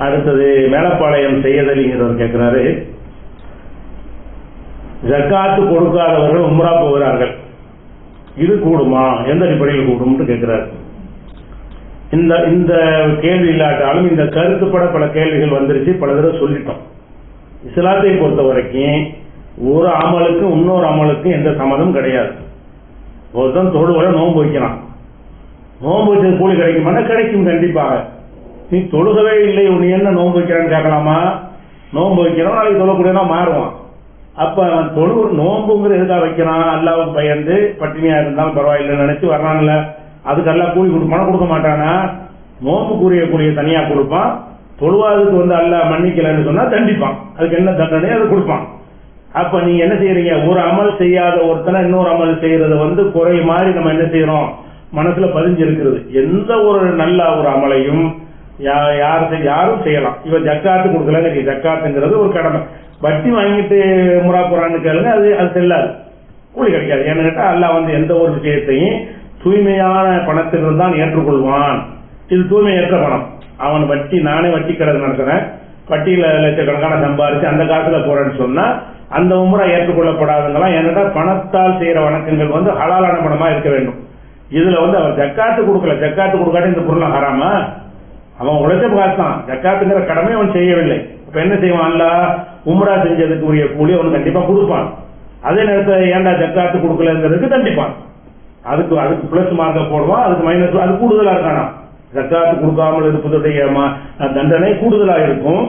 அடுத்தது மேலப்பாளையம் செய்யதலிங்கிறவர் கேட்கிறாரு ஜக்காத்து கொடுக்காதவர்கள் உம்ரா போகிறார்கள். இது கூடுமா? எந்த அடிப்படையில் கூடும்னு கேட்கிறார் இந்த இந்த கேள்வி இல்லாட்டாலும் இந்த கருத்துப்பட பல கேள்விகள் வந்துருச்சு பல தடவை சொல்லிட்டோம். இஸ்லாத்தை பொறுத்த வரைக்கும் ஒரு அமலுக்கும் இன்னொரு அமலுக்கும் எந்த சம்மதம் கிடையாது. ஒருத்தன் தொழுவரை நோன்பு வைக்கிறான். நோன்பு வச்சது கூலி கிடைக்குமானா? கிடைக்கும் கண்டிப்பாக. நீ தொழுகவே இல்லை உன்னை என்ன நோன்பு வைக்கிறான்னு கேட்கலாமா? நோன்பு வைக்கிறோம் நாளைக்கு தொழக்கூடியனா மாறுவான். அப்போ அவன் தொழு நோன்புங்கிற எதுக்காக வைக்கிறான்? அல்லாவும் பயந்து பட்டினியாக இருந்தாலும் பரவாயில்லைன்னு நினச்சி வர்றான்ல. அதுக்கெல்லாம் கூலி கொடுப்பானா கொடுக்க மாட்டானா? நோன்பு கூறிய கூலிய கொடுப்பான். தொழுவாதுக்கு வந்து அல்ல மன்னிக்கலைன்னு சொன்னால் தண்டிப்பான். அதுக்கு என்ன தண்டனை அது கொடுப்பான். அப்ப நீங்கள் என்ன செய்யறீங்க? ஒரு அமல் செய்யாத ஒருத்தனை இன்னொரு அமல் செய்கிறத வந்து குறை மாதிரி நம்ம என்ன செய்யறோம்? மனசுல பதிஞ்சு இருக்கிறது எந்த ஒரு நல்ல ஒரு அமலையும் யார் செய்- யாரும் செய்யலாம். இவன் ஜக்காத்து கொடுக்கலங்க ஜக்காத்துங்கிறது ஒரு கடமை. வட்டி வாங்கிட்டு முறா போறான்னு கேளுங்க அது அது செல்லாது. கூலி கிடைக்காது. ஏன்னு கேட்டால் அல்லாஹ் வந்து எந்த ஒரு விஷயத்தையும் தூய்மையான பணத்திலிருந்து தான் ஏற்றுக்கொள்வான். இது தூய்மையற்ற பணம். அவன் வட்டி நானே வட்டி கடன் நடத்துறேன். வட்டியில் லட்சக்கணக்கான சம்பாரிச்சு அந்த காலத்தில் போறேன்னு சொன்னா அந்த உம்ரா ஏற்றுக்கொள்ளப்படாதுங்களாம். ஏன்னா பணத்தால் செய்யற வணக்கங்கள் வந்து ஹலாலான பணமா இருக்க வேண்டும். இதுல வந்து அவர் ஜக்காத்து கொடுக்கல. ஜக்காத்து கொடுக்காட்டி இந்த பொருள் ஹராமா? அவன் உழைச்ச காசு ஜக்காத்துங்கிற கடமை அவன் செய்யவில்லை. அப்ப என்ன செய்வான்ல உம்ரா செஞ்சதுக்கு உரிய கூலி அவன் கண்டிப்பா கொடுப்பான். அதே நேரத்தில் ஏன்டா ஜக்காத்து கொடுக்கலங்கிறதுக்கு தண்டிப்பான். அதுக்கு அதுக்கு பிளஸ் மார்க்க போடுவான் அதுக்கு மைனஸ் அது கூடுதலா இருக்கானா? ஜக்காத்து கொடுக்காமல் இருப்பதுடைய ம- தண்டனை கூடுதலா இருக்கும்.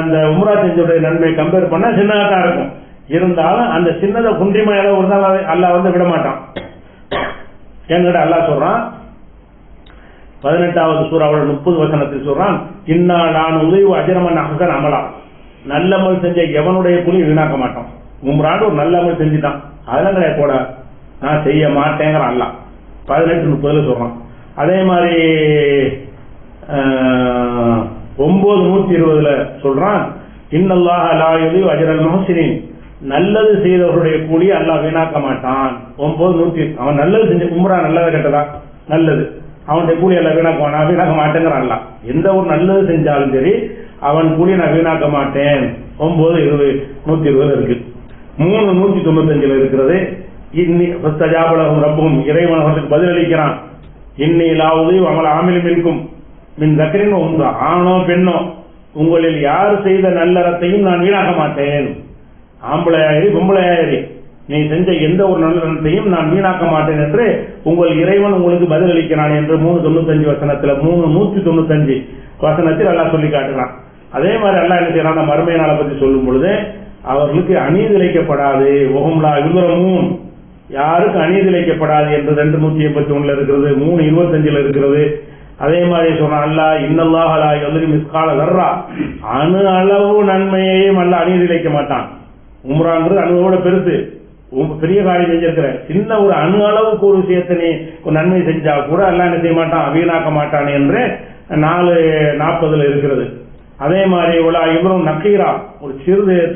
அந்த உம்ரா செஞ்சோடைய நன்மை கம்பேர் பண்ணா சின்னதாக தான் இருக்கும். இருந்தாலும் அந்த சின்னதை குன்றிமா ஒரு நாள் அல்லா அல்லாஹ் வந்து விட மாட்டான் என்கிட்ட அல்லாஹ் சொல்றான் பதினெட்டாவது சூறாவோட முப்பது வசனத்தில் சொல்றான் இன்னா நான் உதவி அஜரமன் அகசன் அமலா. நல்லமல் செஞ்ச எவனுடைய கூலி வீணாக்க மாட்டோம் உம்ராண்டு ஒரு நல்லமல் செஞ்சுட்டான். அதெல்லாம் கிடையாது கூட நான் செய்ய மாட்டேங்கிற அல்ல. பதினெட்டு முப்பதுல சொல்றான். அதே மாதிரி ஒன்பது நூத்தி இருபதுல சொல்றான் இன்னல்லாஹ லா யுதியு அஜரல் முஹ்சினின். நல்லது செய்தவருடைய கூலி அல்லாஹ் வீணாக்க மாட்டான். ஒன்பது நூத்தி அவன் நல்லது செஞ்ச உம்ரா நல்லது கெட்டதா? நல்லது. அவனுடைய கூலி எல்லாம் வீணாக்க நான் வீணாக்க மாட்டேங்கிறான் எந்த ஒரு நல்லது செஞ்சாலும் சரி அவன் கூலி நான் வீணாக்க மாட்டேன். ஒன்பது இருபது நூத்தி இருபது இருக்கு. மூணு நூத்தி தொண்ணூத்தஞ்சுல இருக்கிறது. இன்னி சஜாபலகம் ரப்பும் இறைவன் அவர்களுக்கு பதிலளிக்கிறான். இன்னிலாவது அவங்கள அமல் ஆமிலும் இருக்கும் மின் தக்கரின் உங்க ஆணோ பெண்ணோ உங்களில் யார் செய்த நல்லறத்தையும் நான் வீணாக்க மாட்டேன். ஆம்பளையாயிரி பொம்பளையாயிரி. நீ செஞ்ச எந்த ஒரு நல்லறத்தையும் நான் வீணாக்க மாட்டேன் என்று உங்கள் இறைவன் உங்களுக்கு பதிலளிக்கிறான் என்று மூணு தொண்ணூத்தஞ்சு வசனத்துல மூணு நூத்தி தொண்ணூத்தஞ்சு வசனத்தில் அல்லாஹ் சொல்லி காட்டுறான். அதே மாதிரி அல்லாஹ் என்ன செய்யறான்? அந்த மறுமை நாளை பத்தி சொல்லும் பொழுது அவர்களுக்கு அநீதி இழைக்கப்படாது. விவரமும் யாருக்கு அநீதிழைக்கப்படாது என்று ரெண்டு நூத்தி எண்பத்தி ஒண்ணுல இருக்கிறது மூணு இருபத்தஞ்சுல இருக்கிறது. அதே மாதிரி சொன்னான் அல்லாஹ் இன்னல்லாஹ் லா யதுரி மிஸ்கால வர்றா அணு அளவு நன்மையையும் அல்ல அநீதிழைக்க மாட்டான். உம்ராங்கிறது அணுவோட பெருசு. பெரிய காரியம் செஞ்சிருக்கிற சின்ன ஒரு அணு அளவுக்கு ஒரு விஷயத்தை நீ ஒரு நன்மை செஞ்சா கூட எல்லாம் என்ன செய்ய மாட்டான்? வீணாக்க மாட்டான் என்று நாலு நாற்பதுல இருக்கிறது. அதே மாதிரி உலா இவரும் நக்கீரா ஒரு சிறிது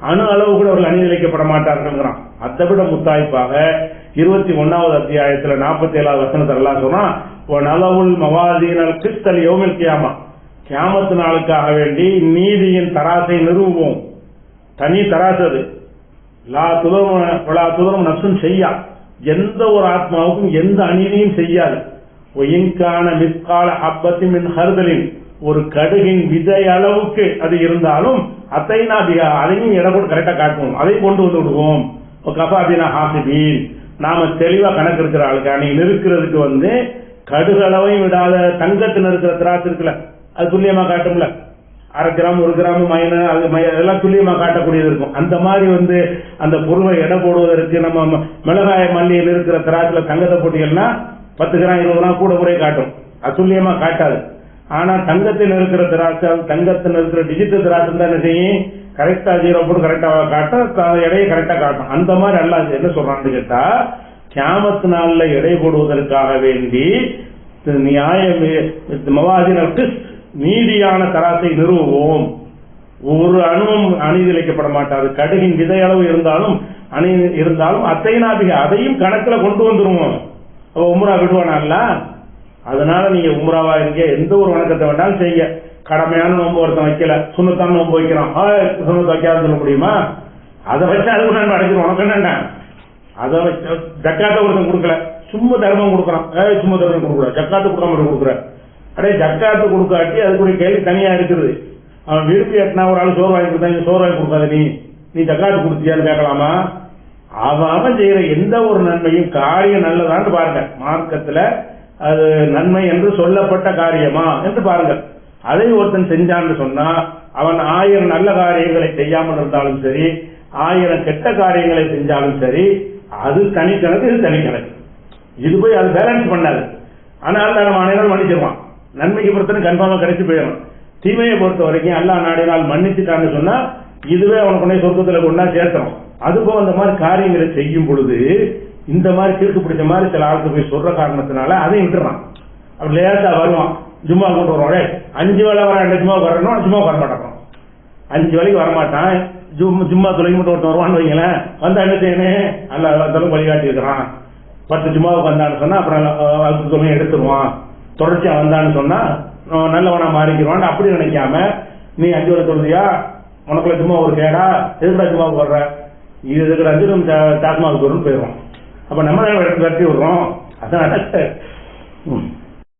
அணு அளவு கூட அவர்கள் அணிநிலைக்கப்பட மாட்டார்கள்ங்கிறான். அதை விட முத்தாய்ப்பாக இருபத்தி ஒன்னாவது அத்தியாயத்துல நாற்பத்தி ஏழாவது வசனத்தில் எல்லாம் சொன்னா நலவுல் மவாதீனல் கிறிஸ்தல் யோமில் கியாமா. கியாமத்து நாளுக்காக வேண்டி நீதியின் தராசை நிறுவுவோம். தனி தராசது அது. லா துதரும் லா துதரும் நப்சும் செய்யா எந்த ஒரு ஆத்மாவுக்கும் எந்த அநீதியும் செய்யாது. ஒயின்கான மிஸ்கால அப்பத்தி மின் ஹர்தலின். ஒரு கடுகின் விதை அளவுக்கு அது இருந்தாலும் அத்தைனா நாபிகா அதையும் இடம் கூட கரெக்டா காட்டுவோம். அதை கொண்டு வந்து விடுவோம். கபாபினா ஹாசிபீன். நாம தெளிவா கணக்கு இருக்கிற ஆளுக்கு நீ நிறுக்கிறதுக்கு வந்து கடுகளவையும் விடாத தங்கத்தில் இருக்கிற திராட்சை இருக்குல்ல அது துல்லியமா காட்டும்ல. அரை கிராம் ஒரு கிராம் மைன அது மை- அதெல்லாம் துல்லியமா காட்டக்கூடியது இருக்கும். அந்த மாதிரி வந்து அந்த பொருளை எடை போடுவதற்கு நம்ம ம- மிளகாய மல்லியில் இருக்கிற திராட்சையில தங்கத்தை போட்டிங்கன்னா பத்து கிராம் இருபது கிராம் கூட குறைய காட்டும். அது காட்டாது. ஆனால் தங்கத்தில் இருக்கிற திராட்சை அது தங்கத்தில் இருக்கிற டிஜிட்டல் திராட்சை தான் என்ன செய்யும்? கரெக்டாக ஜீரோ போட்டு கரெக்டாக காட்டும் எடையை கரெக்டாக காட்டும். அந்த மாதிரி எல்லாம் என்ன சொல்கிறான்னு கேட்டால் கியாமத்து நாளில் எடை போடுவதற்காக வேண்டி நியாயம் மவாதினருக்கு நீதியான தராசை நிறுவுவோம். ஒரு அணுவும் அநீதிழைக்கப்பட மாட்டாது. கடுகின் விதை அளவு இருந்தாலும் அணி இருந்தாலும் அத்தை நாபிக அதையும் கணக்குல கொண்டு வந்துருவோம். அப்ப உம்ரா விடுவானா அதனால நீங்க உம்ராவா இருங்க எந்த ஒரு வணக்கத்தை வேண்டாலும் செய்ய கடமையான நோன்பு ஒருத்தன் வைக்கல. சுண்ணத்தான நோன்பு வைக்கிறான். ஆ, சுண்ணத்து சொல்ல முடியுமா? அதை வச்சு அதுக்கு நான் அடைச்சிடும் உனக்கு என்னண்டா அதை வச்சு ஜக்காத்த ஒருத்தன் கொடுக்கல. சும்மா தர்மம் கொடுக்குறான். சும்மா தர்மம் கொடுக்குற ஜக்காத்து கொடுக்காம கொடுக்குறேன் அடே ஜக்காத்து கொடுக்காட்டி அதுக்குரிய கேள்வி தனியாக இருக்குது. அவன் விருப்பி எட்டினா ஒரு ஆள் சோறு வாங்கி கொடுத்தா நீ சோறு வாங்கி கொடுக்காத நீ. நீ ஜக்காத்து கொடுத்தியான்னு கேட்கலாமா? அவன் அவன் எந்த ஒரு நன்மையும் காரியம் நல்லதான்னு பாருங்க. மார்க்கத்தில் அது நன்மை என்று சொல்லப்பட்ட காரியமா என்று பாருங்கள் அதை ஒருத்தன் செஞ்சான்னு சொன்னா அவன் ஆயிரம் நல்ல காரியங்களை செய்யாமல் இருந்தாலும் சரி ஆயிரம் கெட்ட காரியங்களை செஞ்சாலும் சரி அது தனிக்கணக்கு இது தனிக்கணக்கு. இது போய் அது பேலன்ஸ் பண்ணாது. ஆனால் நம்ம அனைவரும் மன்னிச்சிருவான். நன்மைக்கு பொறுத்தவரை கன்ஃபார்மாக கிடைச்சி போயிடும் தீமையை பொறுத்த வரைக்கும் அல்லா நாடினால் மன்னிச்சுட்டான்னு சொன்னால் இதுவே அவனுக்கு உடனே சொர்க்கத்தில் கொண்டா சேர்த்தோம் அதுபோல் அந்த மாதிரி காரியங்களை செய்யும் பொழுது இந்த மாதிரி கிறுக்கு பிடிச்ச மாதிரி சில ஆளுக்கு போய் சொல்ற காரணத்தினால அதையும் விட்டுறான். அப்படி லேட்டாக வருவான். ஜும்மா கொண்டு வருவான். அஞ்சு வேலை வர ரெண்டு ஜும்மா வரணும் ஜும்மா வர மாட்டோம் அஞ்சு வேலைக்கு வரமாட்டான். ஜும் ஜும்மா தொலைக்கு மட்டும் ஒருத்தன் வருவான்னு வைங்களேன். வந்தா என்ன செய்யணும் அல்ல வழிகாட்டி இருக்கிறான் பத்து ஜும்மாவுக்கு வந்தான்னு சொன்னா அப்புறம் அதுக்கு தொழில் எடுத்துருவான். தொடர்ச்சியா வந்தான்னு சொன்னா நல்லவனா மாறிக்கிறான் அப்படி நினைக்காம நீ அஞ்சு வேலை சொல்றியா? உனக்குள்ள சும்மா ஒரு கேடா? எதுக்குடா சும்மா வர்ற இது இருக்கிற அஞ்சு நம்ம டாஸ்மாவுக்கு வரும்னு போயிடுவோம் அப்ப நம்ம விரட்டி விடுறோம். அதான் ம்.